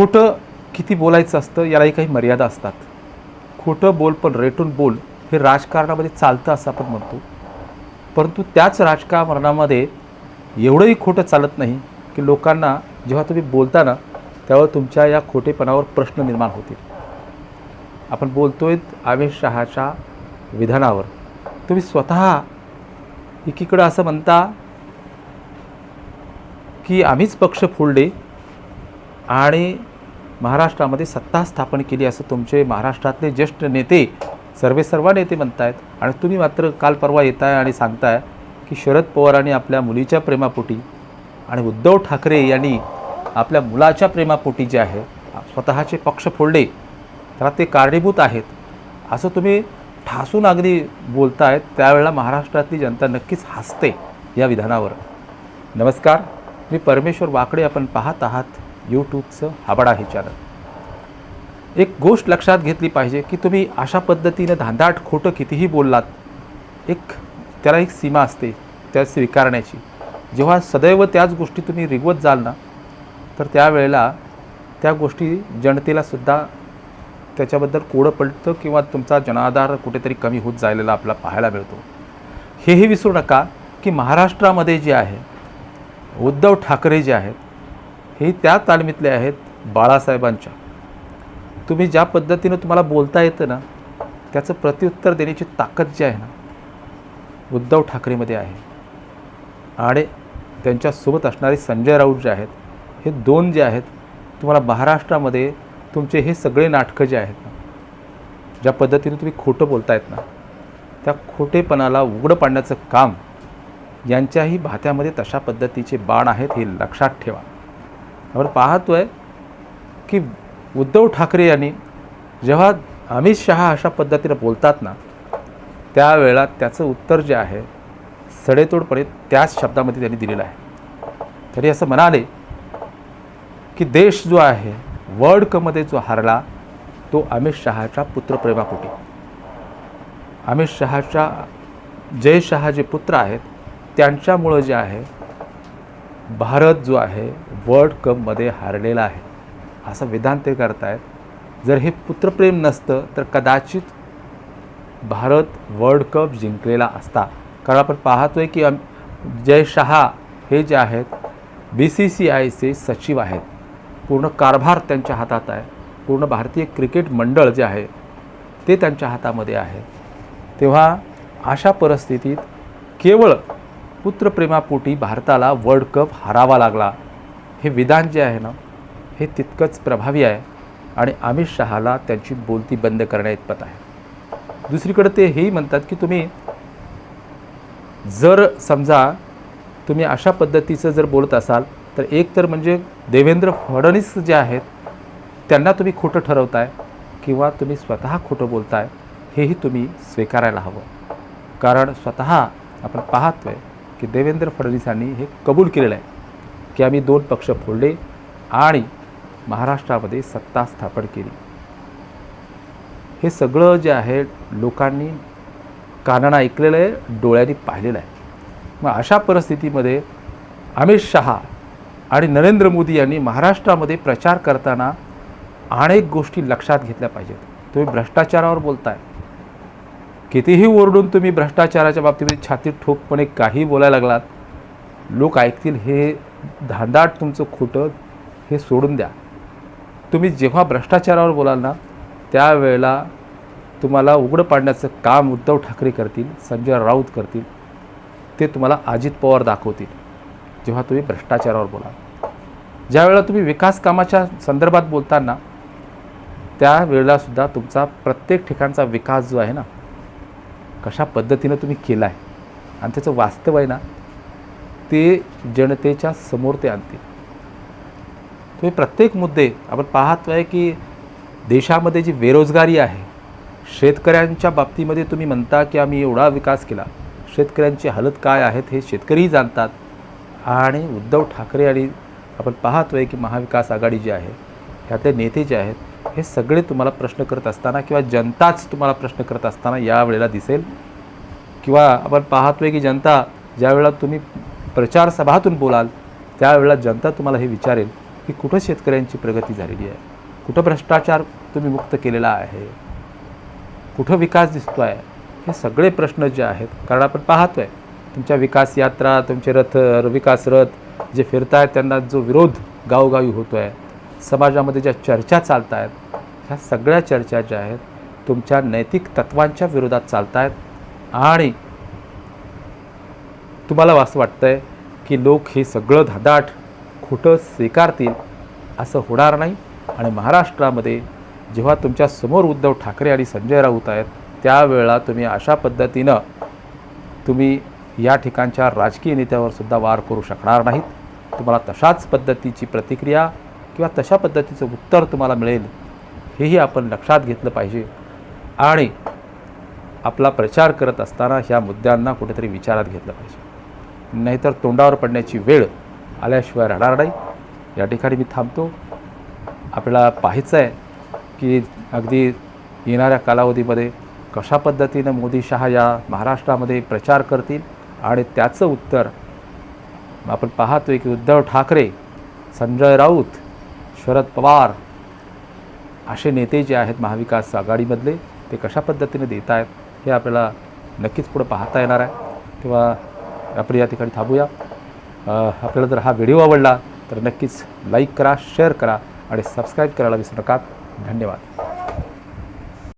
खोटं किती बोलायचं असतं यालाही काही मर्यादा असतात. खोटं बोल पण रेटून बोल हे राजकारणामध्ये चालतं असं आपण म्हणतो. परंतु त्याच राजकारणामध्ये एवढंही खोटं चालत नाही की लोकांना जेव्हा तुम्ही बोलता ना तेव्हा तुमच्या या खोटेपणावर प्रश्न निर्माण होतील. आपण बोलतो आहेत अमित शहाच्या विधानावर. तुम्ही स्वतः एकीकडं असं म्हणता की आम्हीच पक्ष फोडले आणि महाराष्ट्रामध्ये सत्ता स्थापन केली असं तुमचे महाराष्ट्रातले ज्येष्ठ नेते सर्वे सर्व नेते म्हणतायत. आणि तुम्ही मात्र काल परवा येताय आणि सांगताय की शरद पवारांनी आपल्या मुलीच्या प्रेमापोटी आणि उद्धव ठाकरे यांनी आपल्या मुलाच्या प्रेमापोटी जे आहे स्वतःचे पक्ष फोडले त्याला ते कारणीभूत आहेत. असं तुम्ही ठासून अगदी बोलतायत त्यावेळेला महाराष्ट्रातली जनता नक्कीच हसते या विधानावर. नमस्कार मी परमेश्वर वाकडे आपण पाहत आहात. यूट्यूबचं हाबडा हे चॅनल एक गोष्ट लक्षात घेतली पाहिजे की तुम्ही अशा पद्धतीनं धांदाट खोटं कितीही बोललात एक त्याला एक सीमा असते त्या स्वीकारण्याची. जेव्हा सदैव त्याच गोष्टी तुम्ही रिगवत जाल ना तर त्यावेळेला त्या गोष्टी जनतेलासुद्धा त्याच्याबद्दल कोडं पडतं किंवा तुमचा जनाधार कुठेतरी कमी होत जायलेला आपल्याला पाहायला मिळतो. हेही विसरू नका की महाराष्ट्रामध्ये जे आहे उद्धव ठाकरे जे आहेत हे त्या तालमीतले आहेत बाळासाहेबांच्या. तुम्ही ज्या पद्धतीनं तुम्हाला बोलता येतं ना त्याचं प्रत्युत्तर देण्याची ताकद जी आहे ना उद्धव ठाकरेमध्ये आहे. आणि त्यांच्यासोबत असणारे संजय राऊत जे आहेत हे दोन जे आहेत तुम्हाला महाराष्ट्रामध्ये तुमचे हे सगळे नाटकं जे आहेत ना ज्या पद्धतीने तुम्ही खोटं बोलतायत ना त्या खोटेपणाला उघडं पाडण्याचं काम यांच्याही भात्यामध्ये तशा पद्धतीचे बाण आहेत हे लक्षात ठेवा. आपण पाहतो आहे की उद्धव ठाकरे यांनी जेव्हा अमित शहा अशा पद्धतीनं बोलतात ना त्यावेळेला त्याचं उत्तर जे आहे सडेतोडपणे त्याच शब्दामध्ये त्यांनी दिलेलं आहे. तरी असं म्हणाले की देश जो आहे वर्ल्ड कपमध्ये जो हारला तो अमित शहाच्या पुत्रप्रेमापोटी अमित शहाच्या जय शहा जे पुत्र आहेत त्यांच्यामुळं जे आहे भारत जो आहे वर्ल्ड कपमध्ये हारलेला आहे. असं विधान ते करतायत. जर हे पुत्रप्रेम नसतं तर कदाचित भारत वर्ल्ड कप जिंकलेला असता. कारण आपण पाहतोय की जय शहा हे जे आहेत बी सी सी आयचे सचिव आहेत. पूर्ण कारभार त्यांच्या हातात आहे. पूर्ण भारतीय क्रिकेट मंडळ जे आहे ते त्यांच्या हातामध्ये आहे. तेव्हा अशा परिस्थितीत केवळ पुत्रप्रेमापोटी भारताला वर्ल्ड कप हारावा लागला. हे विधान जे आहे ना हे तितकंच प्रभावी आहे आणि अमित शहाला त्यांची बोलती बंद करण्याइतपत आहे. दुसरीकडे ते हेही म्हणतात की तुम्ही जर समजा तुम्ही अशा पद्धतीचं जर बोलत असाल तर एक तर म्हणजे देवेंद्र फडणवीस जे आहेत त्यांना तुम्ही खोटं ठरवताय किंवा तुम्ही स्वतः खोटं बोलताय हेही तुम्ही स्वीकारायला हवं. कारण स्वतः आपण पाहतोय की देवेंद्र फडणवीसांनी हे कबूल केलेलं आहे. की आम्ही दोन पक्ष फोडले आणि महाराष्ट्रामध्ये सत्ता स्थापन केली. हे सगळं जे आहे लोकांनी कानानं ऐकलेलं आहे डोळ्यांनी पाहिलेलं आहे. मग अशा परिस्थितीमध्ये अमित शहा आणि नरेंद्र मोदी यांनी महाराष्ट्रामध्ये प्रचार करताना अनेक गोष्टी लक्षात घेतल्या पाहिजेत. तुम्ही भ्रष्टाचारावर बोलताय. कितीही ओरडून तुम्ही भ्रष्टाचाराच्या बाबतीमध्ये छातीत ठोकपणे काही बोलायला लागलात लोक ऐकतील हे धांदाट तुमचं खोटं हे सोडून द्या. तुम्ही जेव्हा भ्रष्टाचारावर बोलाल ना त्यावेळेला तुम्हाला उघडं पाडण्याचं काम उद्धव ठाकरे करतील संजय राऊत करतील ते तुम्हाला अजित पवार दाखवतील जेव्हा तुम्ही भ्रष्टाचारावर बोलाल. ज्यावेळेला तुम्ही विकास कामाच्या संदर्भात बोलताना त्यावेळेलासुद्धा तुमचा प्रत्येक ठिकाणचा विकास जो आहे ना कशा पद्धतीनं तुम्ही केला आहे आणि त्याचं वास्तव आहे ना ते जनतेच्या समोर ते आणतील. तुम्ही प्रत्येक मुद्दे आपण पाहतो आहे की देशामध्ये जी बेरोजगारी आहे शेतकऱ्यांच्या बाबतीमध्ये तुम्ही म्हणता की आम्ही एवढा विकास केला. शेतकऱ्यांची हालत काय आहेत हे शेतकरीही जाणतात. आणि उद्धव ठाकरे आणि आपण पाहतो आहे की महाविकास आघाडी जी आहे ह्यातले नेते जे आहेत हे सगळे तुम्हाला प्रश्न करत असताना किंवा जनताच तुम्हाला प्रश्न करत असताना यावेळेला दिसेल. किंवा आपण पाहतो आहे की जनता ज्यावेळेला तुम्ही प्रचारसभातून बोलाल त्यावेळेला जनता तुम्हाला हे विचारेल की कुठं शेतकऱ्यांची प्रगती झालेली आहे? कुठं भ्रष्टाचार तुम्ही मुक्त केलेला आहे? कुठं विकास दिसतो आहे हे सगळे प्रश्न जे आहेत कारण आपण पाहतोय तुमच्या विकास यात्रा तुमचे रथ विकास रथ जे फिरत आहेत त्यांना जो विरोध गावोगावी होतो आहे समाजामध्ये ज्या चर्चा चालत आहेत ह्या सगळ्या चर्चा ज्या आहेत तुमच्या नैतिक तत्वांच्या विरोधात चालत आहेत आणि तुम्हाला असं आहे की लोक हे सगळं धादाट खोटं स्वीकारतील असं होणार नाही? आणि महाराष्ट्रामध्ये जेव्हा तुमच्यासमोर उद्धव ठाकरे आणि संजय राऊत आहेत त्यावेळेला तुम्ही अशा पद्धतीनं तुम्ही या ठिकाणच्या राजकीय नेत्यावर सुद्धा वार करू शकणार नाहीत. तुम्हाला तशाच पद्धतीची प्रतिक्रिया किंवा तशा पद्धतीचं उत्तर तुम्हाला मिळेल हेही आपण लक्षात घेतलं पाहिजे. आणि आपला प्रचार करत असताना ह्या मुद्द्यांना कुठेतरी विचारात घेतलं पाहिजे. नाहीतर तोंडावर पडण्याची वेळ आल्याशिवाय राहणार नाही. या ठिकाणी मी थांबतो. आपल्याला पाहायचं आहे की अगदी येणाऱ्या कालावधीमध्ये कशा पद्धतीनं मोदी शहा या महाराष्ट्रामध्ये प्रचार करतील आणि त्याचं उत्तर आपण पाहतोय की उद्धव ठाकरे संजय राऊत शरद पवार असे नेते जे आहेत महाविकास आघाडीमधले ते कशा पद्धतीने देत आहेत हे आपल्याला नक्कीच पुढं पाहता येणार आहे. तेव्हा आपण या ठिकाणी थांबूया. आपल्याला जर हा व्हिडिओ आवडला तर नक्कीच लाईक करा शेअर करा आणि सबस्क्राईब करायला विसरू नका. धन्यवाद.